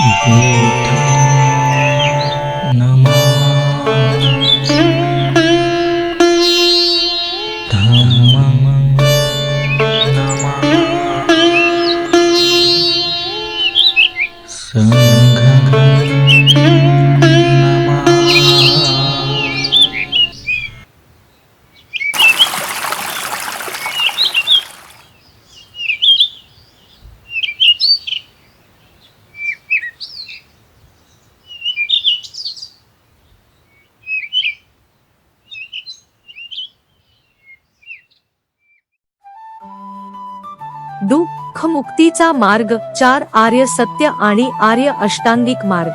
बुद्धं दुःख मुक्तीचा मार्ग चार आर्य सत्य आणि आर्य अष्टांगिक मार्ग.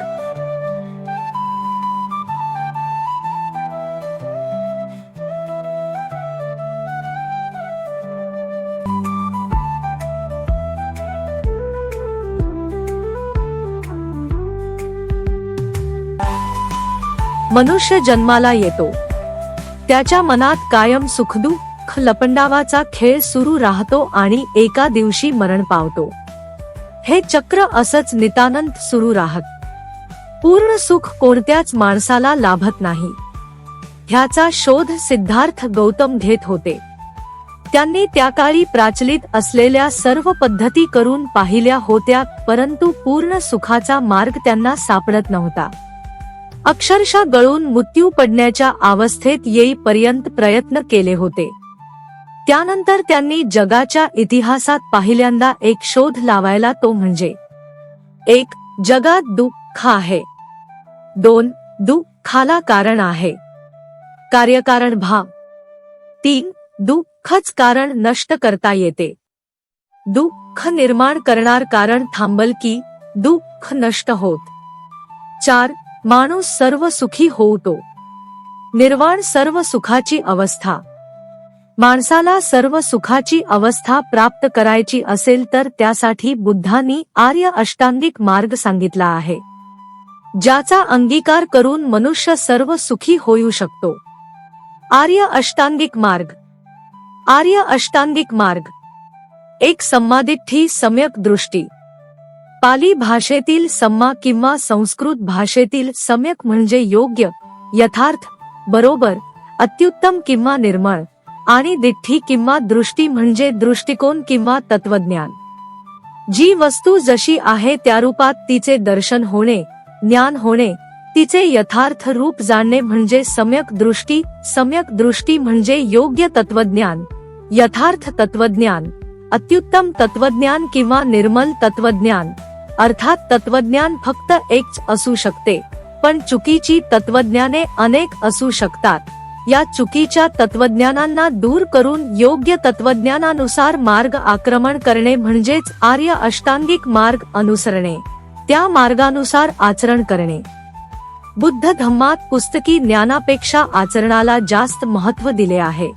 मनुष्य जन्माला येतो. त्याच्या मनात कायम सुखदुःख लपंडावाचा खेळ सुरू राहतो आणि एका दिवशी मरण पावतो. हे चक्र असंच नितानंद सुरू राहत. पूर्ण सुख कोणत्याच माणसाला लाभत नाही. ह्याचा शोध सिद्धार्थ गौतम घेत होते. त्यांनी त्या काळी प्राचलित असलेल्या सर्व पद्धती करून पाहिल्या होत्या परंतु पूर्ण सुखाचा मार्ग त्यांना सापडत नव्हता. अक्षरशः गळून मृत्यू पडण्याच्या अवस्थेत येईपर्यंत प्रयत्न केले होते. त्यानंतर त्यांनी जगाच्या इतिहासात पहिल्यांदा एक शोध लावायला तो म्हणजे एक जगात दुःख आहे. दोन दुःखाला कारण आहे. कार्यकारण भाव तीन दुःखच कारण नष्ट करता येते. दुःख निर्माण करणार कारण थांबल की दुःख नष्ट होत. चार माणूस सर्व सुखी होतो निर्वाण सर्व सुखाची अवस्था. माणसाला सर्व सुखाची अवस्था प्राप्त करायची असेल तर त्यासाठी बुद्धांनी आर्य अष्टांगिक मार्ग सांगितला आहे. ज्याचा अंगीकार करून मनुष्य सर्व सुखी होऊ शकतो. आर्य अष्टांगिक मार्ग. आर्य अष्टांगिक मार्ग. एक संमादिठी सम्यक दृष्टी. पाली भाषेतील सम्मा किंवा संस्कृत भाषेतील सम्यक म्हणजे योग्य यथार्थ बरोबर अत्युत्तम किंवा निर्मळ. आणि दिठ्ठी किंवा दृष्टी म्हणजे दृष्टिकोन किंवा तत्वज्ञान जी वस्तू जशी आहे त्या रूपात तिचे दर्शन होणे ज्ञान होणे तिचे यथार्थ रूप जाणणे म्हणजे सम्यक दृष्टी सम्यक दृष्टी म्हणजे योग्य तत्वज्ञान यथार्थ तत्वज्ञान अत्युत्तम तत्वज्ञान किंवा निर्मल तत्वज्ञान अर्थात तत्वज्ञान फक्त एकच असू शकते पण चुकीची तत्वज्ञाने अनेक असू शकतात. या चुकीच्या तत्वज्ञानांना दूर करून योग्य तत्वज्ञानानुसार मार्ग आक्रमण करणे म्हणजेच आर्य अष्टांगिक मार्ग अनुसरणे. त्या मार्गानुसार आचरण करणे. बुद्ध धम्मात पुस्तकी ज्ञानापेक्षा आचरणाला जास्त महत्त्व दिले आहे.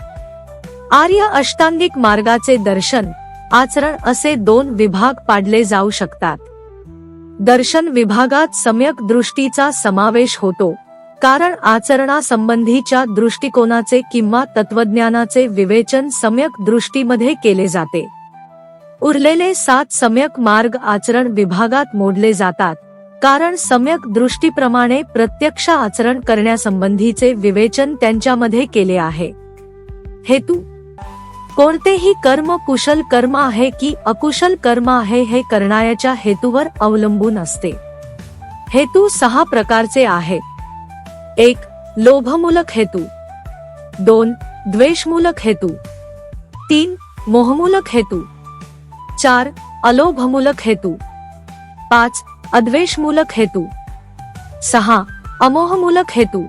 आर्य अष्टांगिक मार्गाचे दर्शन आचरण असे दोन विभाग पाडले जाऊ शकतात. दर्शन विभागात सम्यक दृष्टीचा समावेश होतो. कारण आचरणासंबंधीच्या दृष्टिकोनाचे किंवा तत्वज्ञानाचे विवेचन सम्यक दृष्टीमध्ये केले जाते. उरलेले सात सम्यक मार्ग आचरण विभागात मोडले जातात. कारण सम्यक दृष्टीप्रमाणे प्रत्यक्ष आचरण करण्यासंबंधीचे विवेचन त्यांच्यामध्ये केले आहे. हेतू? कोणतेही कर्म कुशल कर्म आहे की अकुशल कर्म आहे हे करणाऱ्याच्या हेतूवर अवलंबून असते. हेतू सहा प्रकारचे आहेत एक लोभमूलक हेतू. दोन द्वेषमूलक हेतू. तीन मोहमूलक हेतू. चार अलोभमूलक हेतू. पाच अद्वेषमूलक हेतू. सहा अमोहमूलक हेतू.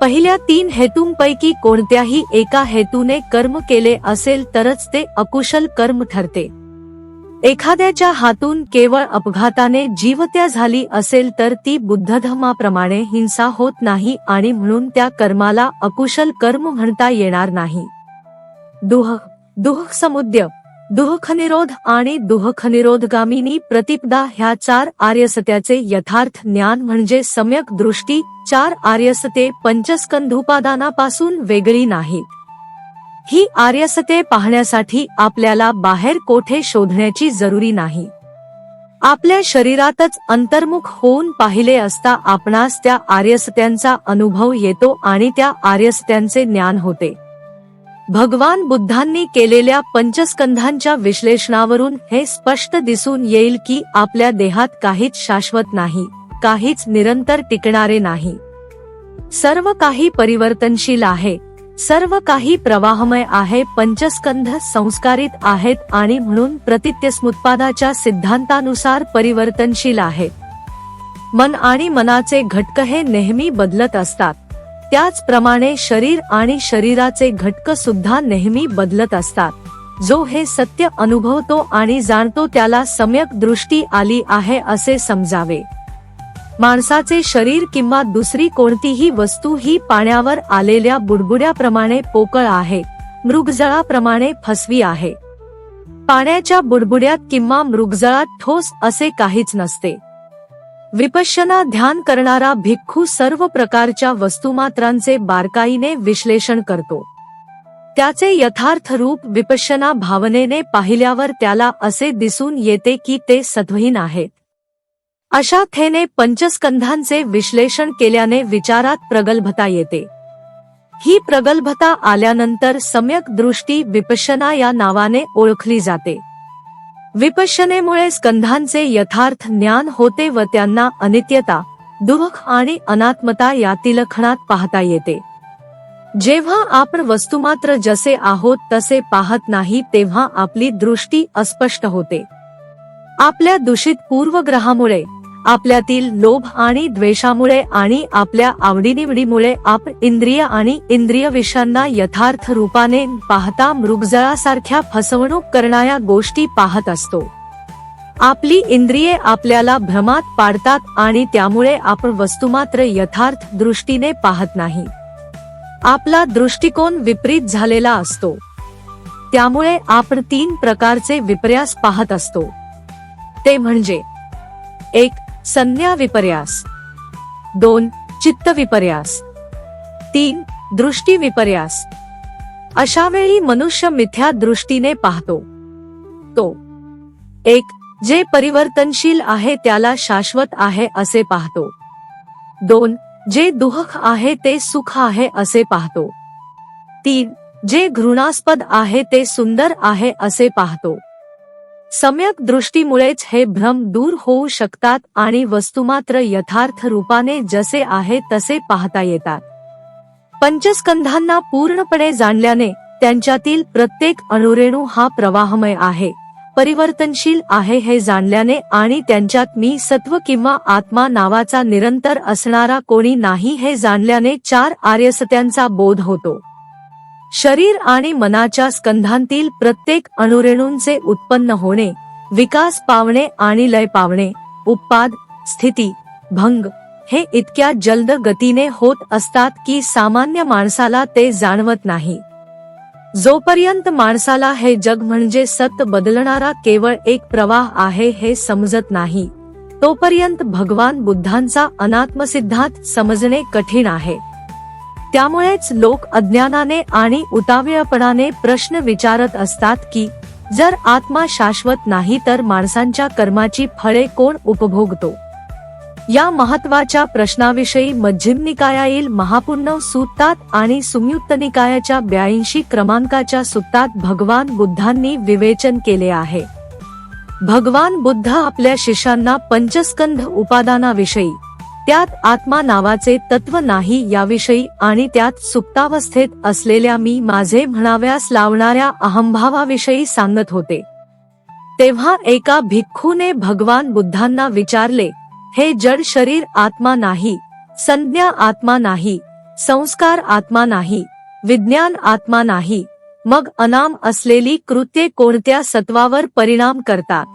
पहिल्या तीन हेतूंपैकी कोणत्याही एका हेतूने कर्म केले असेल तरच ते अकुशल कर्म ठरते. एखाद्याच्या हातून केवळ अपघाताने जीवत्या झाली असेल तर ती बुद्धधर्माप्रमाणे हिंसा होत नाही आणि म्हणून त्या कर्माला अकुशल कर्म म्हणता येणार नाही. दुह दुह समुद्य दुहखनिरोध आणि दुहखनिरोधगामिनी प्रतिपदा ह्या चार आर्यसत्याचे यथार्थ ज्ञान म्हणजे सम्यक दृष्टी चार आर्यसते पंचस्कंधुपादानापासून वेगळी नाहीत. ही आर्यसते पाहण्यासाठी आपल्याला बाहेर कोठे शोधण्याची जरुरी नाही. आपल्या शरीरातच अंतर्मुख होऊन पाहिले असता आपणास त्या आर्यसत्यांचा अनुभव येतो आणि त्या आर्यसत्यांचे ज्ञान होते. भगवान बुद्धांनी केलेल्या पंचस्कंधांच्या विश्लेषणावरून हे स्पष्ट दिसून येईल की आपल्या देहात काहीच शाश्वत नाही काहीच निरंतर टिकणारे नाही. सर्व काही परिवर्तनशील आहे. सर्व काही प्रवाहमय आहे पंचस्कंध संस्कारित आहेत आणि म्हणून प्रतित्यस्मुत्पादाच्या सिद्धांतानुसार परिवर्तनशील आहे. मन आणि मनाचे घटक हे नेहमी बदलत असतात. त्याचप्रमाणे शरीर आणि शरीराचे घटक सुद्धा नेहमी बदलत असतात. जो हे सत्य अनुभवतो आणि जाणतो त्याला सम्यक दृष्टी आली आहे असे समजावे. माणसाचे शरीर किंवा दुसरी कोणतीही वस्तू ही पाण्यावर आलेल्या बुडबुड्याप्रमाणे पोकळ आहे मृगजळाप्रमाणे फसवी आहे. पाण्याच्या बुडबुड्यात किंवा मृगजळात ठोस असे काहीच नसते. विपश्यना ध्यान करणारा भिक्खू सर्व प्रकारच्या वस्तुमात्रांचे बारकाईने विश्लेषण करतो. त्याचे यथार्थ रूप विपश्यना भावनेने पाहिल्यावर त्याला असे दिसून येते की ते सत्वहीन आहेत. अशा थेने पंचस्कंधांचे विश्लेषण केल्याने विचारात प्रगल्भता येते. ही प्रगल्भता आल्यानंतर सम्यक दृष्टी विपश्यना या नावाने ओळखली जाते. विपश्यनेमुळे स्कंधांचे यथार्थ ज्ञान होते व त्यांना अनित्यता दुःख आणि अनात्मता या तिलखणात पाहता येते. जेव्हा आपण वस्तुमात्र जसे आहोत तसे पाहत नाही तेव्हा आपली दृष्टी अस्पष्ट होते. आपल्या दूषित पूर्वग्रहामुळे आपल्यातील लोभ आणि द्वेषामुळे आणि आपल्या आवडीनिवडीमुळे आप इंद्रिय आणि इंद्रिय विषयांना यथार्थ रूपाने पाहता मृगजळासारख्या फसवणूक करणाऱ्या गोष्टी पाहत असतो. आपली इंद्रिये आपल्याला भ्रमात पाडतात आणि त्यामुळे आपण वस्तुमात्र यथार्थ दृष्टीने पाहत नाही. आपला दृष्टिकोन विपरीत झालेला असतो. त्यामुळे आपण तीन प्रकारचे विपर्यास पाहत असतो. ते म्हणजे एक संज्ञा विपर्यास. दोन चित्त विपर्यास. तीन दृष्टी विपर्यास. अशा वेळी मनुष्य मिथ्या दृष्टीने पाहतो. तो. एक जे परिवर्तनशील आहे त्याला शाश्वत आहे असे पाहतो. दोन जे दुःख आहे ते सुख आहे असे पाहतो. तीन जे घृणास्पद आहे ते सुंदर आहे असे पाहतो. सम्यक दृष्टीमुळेच हे भ्रम दूर होऊ शकतात आणि वस्तुमात्र यथार्थ रूपाने जसे आहे तसे पाहता येतात. पंचस्कंधांना पूर्णपणे जाणल्याने त्यांच्यातील प्रत्येक अणुरेणू हा प्रवाहमय आहे परिवर्तनशील आहे हे जाणल्याने आणि त्यांच्यात मी सत्व किंवा आत्मा नावाचा निरंतर असणारा कोणी नाही हे जाणल्याने चार आर्यसत्यांचा बोध होतो. शरीर आणि मनाच्या स्कंधांतील प्रत्येक अणुरेणूंचे उत्पन्न होणे विकास पावणे आणि लय पावणे उत्पाद स्थिती भंग हे इतक्या जलद गतीने होत असतात की सामान्य माणसाला ते जाणवत नाही. जोपर्यंत माणसाला हे जग म्हणजे सत बदलणारा केवळ एक प्रवाह आहे हे समजत नाही तोपर्यंत भगवान बुद्धांचा अनात्मसिद्धांत समजणे कठीण आहे. त्यामुळेच लोक अज्ञानाने आणि उतावीळपणाने प्रश्न विचारत असतात की जर आत्मा शाश्वत नाही तर माणसांच्या कर्माची फळे कोण उपभोगतो? या महत्त्वाच्या प्रश्नाविषयी मध्यम निकायातील महापुण्णव सुत्तात आणि संयुक्त निकायाच्या ब्याऐंशी क्रमांकाच्या सुत्तात भगवान बुद्धांनी विवेचन केले आहे. भगवान बुद्ध आपल्या शिष्यांना पंचस्कंध उपादानाविषयी त्यात आत्मा नावाचे तत्व नाही याविषयी आणि त्यात सुप्तावस्थेत असलेल्या मी माझे म्हणाव्यास लावणाऱ्या अहंभावाविषयी सांगत होते. तेव्हा एका भिक्खूने भगवान बुद्धांना विचारले हे जड शरीर आत्मा नाही संज्ञा आत्मा नाही संस्कार आत्मा नाही विज्ञान आत्मा नाही मग अनाम असलेली कृत्ये कोणत्या सत्वावर परिणाम करतात?